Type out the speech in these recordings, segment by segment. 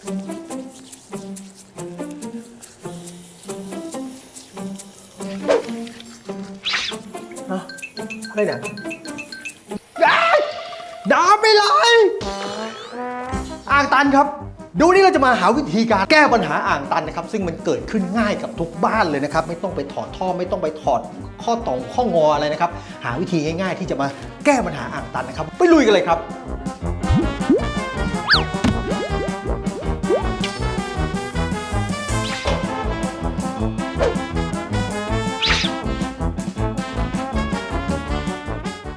ฮะอะไรเนี่ยย้ายน้ำไม่ไหลอ่างตันครับ ดูนี่เราจะมาหาวิธีการแก้ปัญหาอ่างตันนะครับ ซึ่งมันเกิดขึ้นง่ายกับทุกบ้านเลยนะครับ ไม่ต้องไปถอดท่อไม่ต้องไปถอดข้อต่อข้องออะไรนะครับ หาวิธีง่าย ๆ ที่จะมาแก้ปัญหาอ่างตันนะครับ ไปลุยกันเลยครับ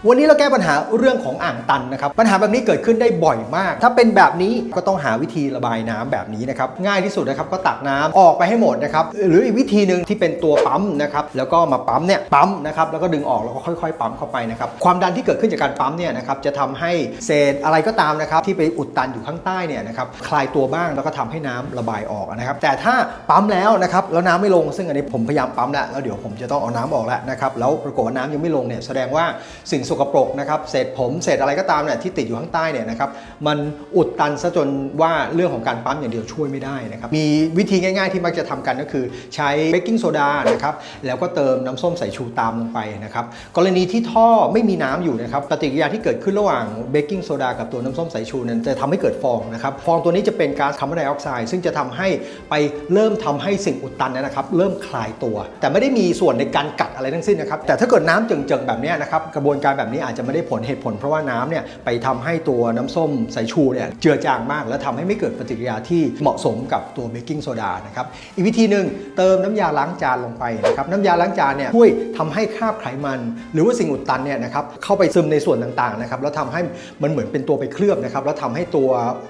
วันนี้เราแก้ปัญหาเรื่องของอ่างตันนะครับ ปัญหาแบบนี้เกิดขึ้นได้บ่อยมาก ถ้าเป็นแบบนี้ก็ต้องหาวิธีระบายน้ำแบบนี้นะครับ ง่ายที่สุดนะครับก็ตักน้ำออกไปให้หมดนะครับ หรืออีกวิธีหนึ่งที่เป็นตัวปั๊มนะครับ แล้วก็มาปั๊มเนี่ย ปั๊มนะครับ แล้วก็ดึงออกแล้วก็ค่อย ๆ ปั๊มเข้าไปนะครับ ความดันที่เกิดขึ้นจากการปั๊มเนี่ยนะครับ จะทำให้เศษอะไรก็ตามนะครับที่ไปอุดตันอยู่ข้างใต้เนี่ยนะครับ คลายตัวบ้างแล้วก็ทำให้น้ำระบายออกนะครับ แต่ถ้าปั๊มแล้วนะครับแล้วน้ำไม่ลง ซึ่งอันนี้ผมพยายามปั๊มแล้วแล้วเดี๋ยวผมจะต้องเอาน้ำออกแล้วนะครับแล้วปรากฏว่าน้ำยังไม่ลงเนี่ยแสดงว่าสิ่งสกปรกนะครับเศษผมเศษอะไรก็ตามเนี่ยที่ติดอยู่ข้างใต้เนี่ยนะครับมันอุดตันซะจนว่าเรื่องของการปั๊มอย่างเดียวช่วยไม่ได้นะครับมีวิธีง่าย ๆที่มักจะทำกันก็คือใช้เบกกิ้งโซดานะครับแล้วก็เติมน้ำส้มสายชูตามลงไปนะครับกรณีที่ท่อไม่มีน้ำอยู่นะครับปฏิกิริยาที่เกิดขึ้นระหว่างเบกกิ้งโซดากับตัวน้ำส้มสายชูนั้นจะทำให้เกิดฟองนะครับฟองตัวนี้จะเป็นก๊าซคาร์บอนไดออกไซด์ซึ่งจะทำให้ไปเริ่มทำให้สิ่งอุดตันนะครับเริ่มคลายตัว แต่ไม่ได้มีส่วนในการกัด อะไรทั้งสิ้นนะครับแต่ถ้าเกิดน้ำเจิ่งๆแบบนี้นะครับกระบวนการแบบนี้อาจจะไม่ได้ผลเหตุผล เพราะว่าน้ำเนี่ยไปทำให้ตัวน้ำส้มสายชูเนี่ยเจือจางมาก และทำให้ไม่เกิดปฏิกิริยาที่เหมาะสมกับตัวเบกกิ้งโซดานะครับอีกวิธีหนึ่งเติมน้ำยาล้างจานลงไปนะครับน้ำยาล้างจานเนี่ยช่วยทำให้คราบไขมัน หรือว่าสิ่งอุดตันเนี่ยนะครับเข้าไปซึมในส่วนต่างๆนะครับแล้วทำให้มันเหมือนเป็นตัวไปเคลือบนะครับแล้วทำให้ตัว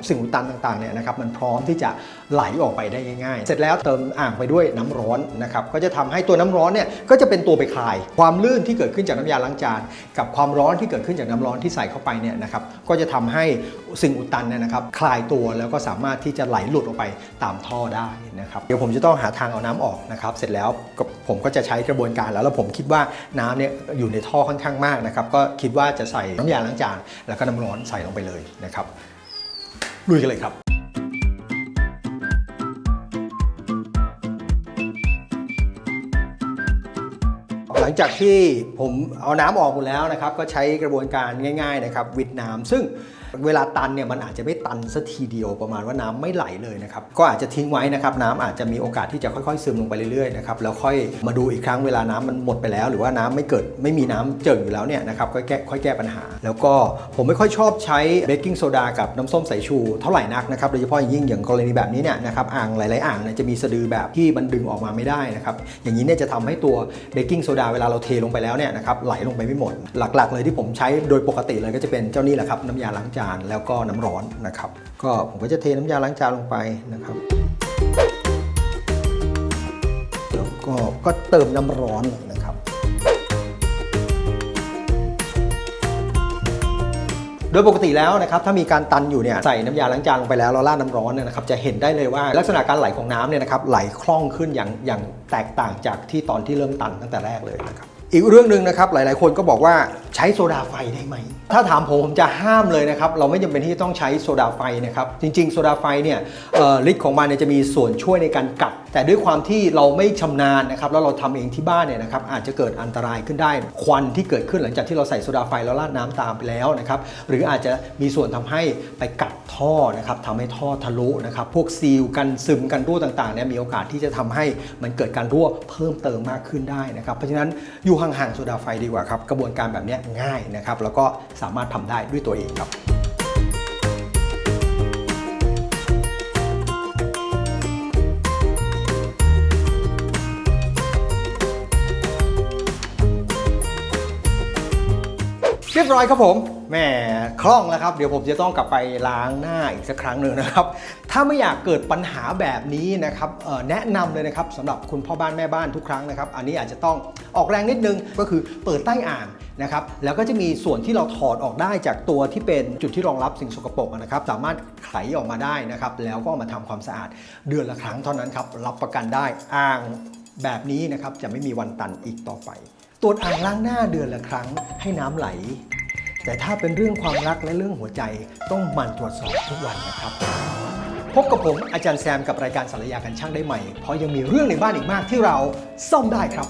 สิ่งอุดตันต่างๆเนี่ยนะครับมันพร้อมที่จะไหลออกไปได้ง่ายๆ เสร็จแล้วเติมอ่างไปด้วยน้ำร้อนนะครับก็จะทำให้ตัวน้ำร้อนเนี่ยก็จะเป็นตัวไปคลาย ความลื่นที่เกิดขึ้นจากน้ำยาล้างจาน กับความร้อนที่เกิดขึ้นจากน้ำร้อนที่ใส่เข้าไปเนี่ยนะครับก็จะทำให้สิ่งอุดตันเนี่ยนะครับ คลายตัวแล้วก็สามารถที่จะไหลหลุดออกไปตามท่อได้นะครับเดี๋ยวผมจะต้องหาทางเอาน้ำออกนะครับเสร็จแล้วผมก็จะใช้กระบวนการแล้วแล้วผมคิดว่าน้ำเนี่ยอยู่ในท่อค่อนข้างมากนะครับก็คิดว่าจะใส่น้ำยาล้างจานแล้วก็น้ำร้อนใส่ลงไปเลยนะครับลุยกันเลยครับ หลังจากที่ผมเอาน้ำออกหมดแล้วนะครับ ก็ใช้กระบวนการง่ายๆนะครับวิดน้ำซึ่งเวลาตันเนี่ยมันอาจจะไม่ตันสัทีเดียวประมาณว่าน้ำไม่ไหลเลยนะครับก็อาจจะทิ้งไว้นะครับน้ำอาจจะมีโอกาสที่จะค่อยๆซึมลงไปเรื่อยๆนะครับแล้วค่อยมาดูอีกครั้งเวลาน้ำมันหมดไปแล้ว หรือว่าน้ำไม่เกิดไม่มีน้ำเจิ่งอยู่แล้วเนี่ยนะครับก็แก้ค่อยแก้ปัญหา แล้วก็ผมไม่ค่อยชอบใช้เบกกิ้งโซดากับน้ำส้มสายชูเท่าไหร่นักนะครับโดยเฉพาะยิ่งอย่างกรณีแบบนี้เนี่ยนะครับอ่างหลายๆอ่างเนี่ยจะมีสะดือแบบที่มันดึงออกมาไม่ได้นะครับอย่างนี้เนี่ยจะทำให้ตัวเบกกิ้งโซดาเวลาเราเทลงไปแล้วเนี่ยนะครับไหลลงไปไม่หมด หลักๆ เลยที่ผมใช้โดยปกติเลยก็จะเป็นเจ้านี่แหละครับน้ำยาล้างจานแล้วก็น้ำร้อนนะครับก็ผมก็จะเทน้ำยาล้างจานลงไปนะครับแล้วก็ก็เติมน้ำร้อน โดยปกติแล้วนะครับถ้ามีการตันอยู่เนี่ยใส่น้ำยาล้างจานลงไปแล้วแล้วราดน้ำร้อนเนี่ยนะครับจะเห็นได้เลยว่าลักษณะการไหลของน้ำเนี่ยนะครับไหลคล่องขึ้นอย่างอย่างแตกต่างจากที่ตอนที่เริ่มตันตั้งแต่แรกเลยนะครับ อีกเรื่องหนึ่งนะครับหลาย ๆ คนก็บอกว่าใช้โซดาไฟได้ไหม ถ้าถามผมผมจะห้ามเลยนะครับ เราไม่จำเป็นที่จะต้องใช้โซดาไฟนะครับ จริง ๆ โซดาไฟเนี่ยฤทธิ์ของมันเนี่ยจะมีส่วนช่วยในการกัด แต่ด้วยความที่เราไม่ชำนาญนะครับ แล้วเราทำเองที่บ้านเนี่ยนะครับอาจจะเกิดอันตรายขึ้นได้ ควันที่เกิดขึ้นหลังจากที่เราใส่โซดาไฟแล้วราดน้ำตามไปแล้วนะครับ หรืออาจจะมีส่วนทำให้ไปกัดท่อนะครับทำให้ท่อทะลุนะครับ พวกซีลกันซึมกันรั่วต่าง ๆ เนี่ยมีโอกาสที่จะทำให้มันเกิดการรั่วเพิ่มเติมมากขึ้นได้นะครับ เพราะฉะนั้นอยู่ห่างๆโซดาไฟดีกว่าครับ กระบวนการแบบนี้ง่ายนะครับ แล้วก็สามารถทำได้ด้วยตัวเองครับเรียบร้อยครับผม แหมคล่องแล้วครับ เดี๋ยวผมจะต้องกลับไปล้างหน้าอีกสักครั้งหนึ่งนะครับ ถ้าไม่อยากเกิดปัญหาแบบนี้นะครับแนะนำเลยนะครับสำหรับคุณพ่อบ้านแม่บ้านทุกครั้งนะครับ อันนี้อาจจะต้องออกแรงนิดนึงก็คือเปิดใต้อ่างนะครับแล้วก็จะมีส่วนที่เราถอดออกได้จากตัวที่เป็นจุดที่รองรับสิ่งสกปรกนะครับ สามารถไขออกมาได้นะครับ แล้วก็มาทำความสะอาดเดือนละครั้งเท่านั้นครับรับประกันได้อ่างแบบนี้นะครับจะไม่มีวันตันอีกต่อไปตรวจอ่างล้างหน้าเดือนละครั้งให้น้ำไหล แต่ถ้าเป็นเรื่องความรักและเรื่องหัวใจต้องหมั่นตรวจสอบทุกวันนะครับ พบกับผมอาจารย์แซมกับรายการสารยากันช่างได้ใหม่ เพราะยังมีเรื่องในบ้านอีกมากที่เราซ่อมได้ครับ